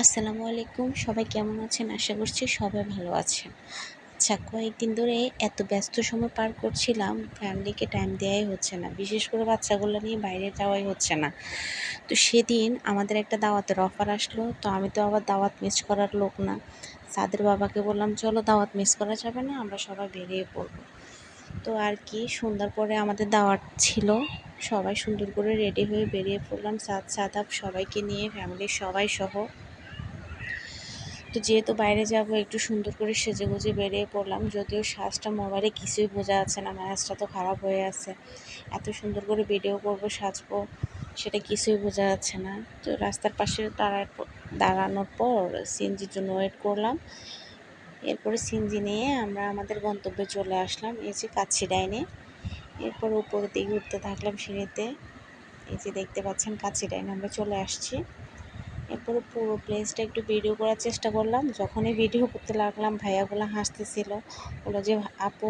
আসসালামু আলাইকুম। সবাই কেমন আছেন? আশা করছি সবাই ভালো আছেন। আচ্ছা কয়েকদিন ধরে এত ব্যস্ত সময় পার করছিলাম, ফ্যামিলিকে টাইম দেওয়াই হচ্ছে না। বিশেষ করে বাচ্চাগুলো নিয়ে বাইরে যাওয়াই হচ্ছে না। তো সেদিন আমাদের একটা দাওয়াতের অফার আসলো। তো আমি তো আবার দাওয়াত মিস করার লোক না। সাদের বাবাকে বললাম, চলো দাওয়াত মিস করা যাবে না, আমরা সবাই বেরিয়ে পড়ব। তো আর কি, সন্ধ্যার পরে আমাদের দাওয়াত ছিল। সবাই সুন্দর করে রেডি হয়ে বেরিয়ে পড়লাম। সাদ সাদাব সবাইকে নিয়ে ফ্যামিলির সবাই সহ। তো যেহেতু বাইরে যাব, একটু সুন্দর করে সেজে গুজে বেরিয়ে পড়লাম, যদিও সাজটা মোবাইলে কিছুই বোঝা যাচ্ছে না ম্যাচটা তো খারাপ হয়ে আছে। এত সুন্দর করে ভিডিও করব, সাজবো, সেটা কিছুই বোঝা যাচ্ছে না। তো রাস্তার পাশে দাঁড়ায় দাঁড়ানোর পর সিএনজির জন্য ওয়েট করলাম। এরপরে সিএনজি নিয়ে আমরা আমাদের গন্তব্যে চলে আসলাম, এই যে কাচ্ছি ডাইনে এরপর উপরের দিকে উঠতে থাকলাম সিঁড়িতে। এই যে দেখতে পাচ্ছেন কাচ্ছি ডাইনে আমরা চলে আসছি। এরপরে পুরো প্লেসটা একটু ভিডিও করার চেষ্টা করলাম। যখনই ভিডিও করতে লাগলাম, ভাইয়াগুলো হাসতেছিল। বলল যে, আপু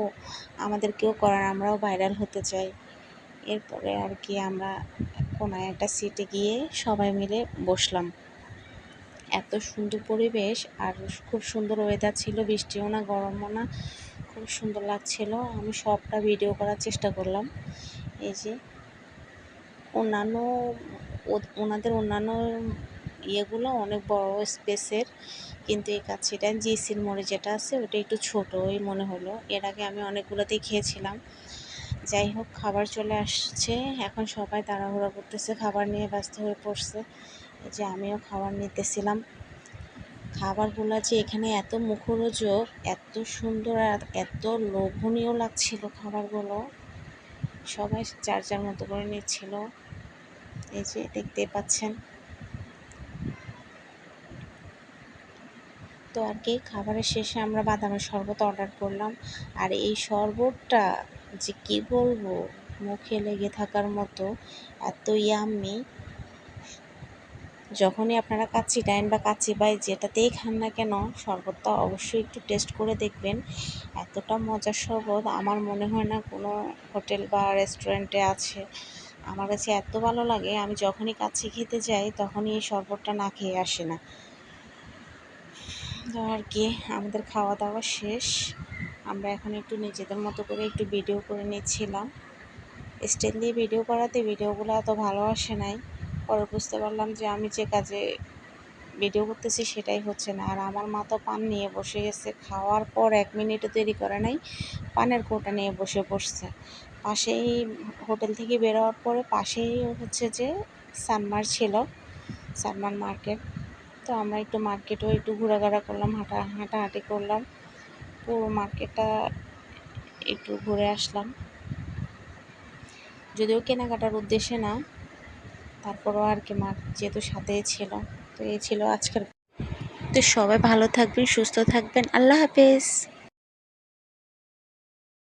আমাদেরকেও করার, আমরাও ভাইরাল হতে চাই। এরপরে আর কি আমরা কোনায় একটা সিটে গিয়ে সবাই মিলে বসলাম। এত সুন্দর পরিবেশ আর খুব সুন্দর ওয়েদার ছিল। বৃষ্টিও না, গরমও না, খুব সুন্দর লাগছিল। আমি সবটা ভিডিও করার চেষ্টা করলাম। এই যে, অন্যান্য ওনাদের অন্যান্য ইয়েগুলো অনেক বড় স্পেসের। কিন্তু এই কাছিটা জিসির মোড়ে যেটা আছে, ওটা একটু ছোটোই মনে হলো। এর আগে আমি অনেকগুলোতেই খেয়েছিলাম। যাই হোক, খাবার চলে আসছে। এখন সবাই তাড়াহুড়া করতেছে, খাবার নিয়ে ব্যস্ত হয়ে পড়ছে। যে আমিও খাবার নিতেছিলাম। খাবারগুলো যে এখানে এত মুখরোচক, এত সুন্দর আর এত লোভনীয় লাগছিল খাবারগুলো। সবাই চার চার মতো করে নিচ্ছিল। এই যে দেখতে পাচ্ছেন। তো আর কি, খাবারের শেষে আমরা বাদামের শরবত অর্ডার করলাম। আর এই শরবতটা যে কি বলব, মুখে লেগে থাকার মতো এত ইয়াম্মি যখনই আপনারা কাচ্চি ডাইন বা কাচ্চি বাই যেটাতেই খান না কেন, শরবতটা অবশ্যই একটু টেস্ট করে দেখবেন। এতটা মজার শরবত, আমার মনে হয় না কোনো হোটেল বা রেস্টুরেন্টে আছে। আমার কাছে এত ভালো লাগে, আমি যখনই কাচ্চি খেতে যাই, তখনই এই শরবতটা না খেয়ে আসি না। আর কি, আমাদের খাওয়া দাওয়া শেষ। আমরা এখন একটু নিজেদের মতো করে একটু ভিডিও করে নিচ্ছিলাম। স্টেল দিয়ে ভিডিও করাতে ভিডিওগুলো এত ভালো আসে নাই। পরে বুঝতে পারলাম যে আমি যে কাজে ভিডিও করতেছি সেটাই হচ্ছে না। আর আমার মা তো পান নিয়ে বসে গেছে। খাওয়ার পর এক মিনিটও দেরি করে নাই। পানের কোটা নিয়ে বসে বসছে পাশেই হোটেল থেকে বেরোয়ার পরে পাশেই হচ্ছে যে সানমার ছিল। সানমার মার্কেট। তো আমরা একটু মার্কেটেও একটু ঘোরাঘোরা করলাম, হাঁটা, হাঁটাহাঁটি করলাম। পুরো মার্কেটটা একটু ঘুরে আসলাম। যদিও কেনাকাটার উদ্দেশ্যে না, তারপরও আর কি মার যেহেতু সাথে ছিল, তো এই ছিল আজকের। তো সবাই ভালো থাকবেন, সুস্থ থাকবেন। আল্লাহ হাফেজ।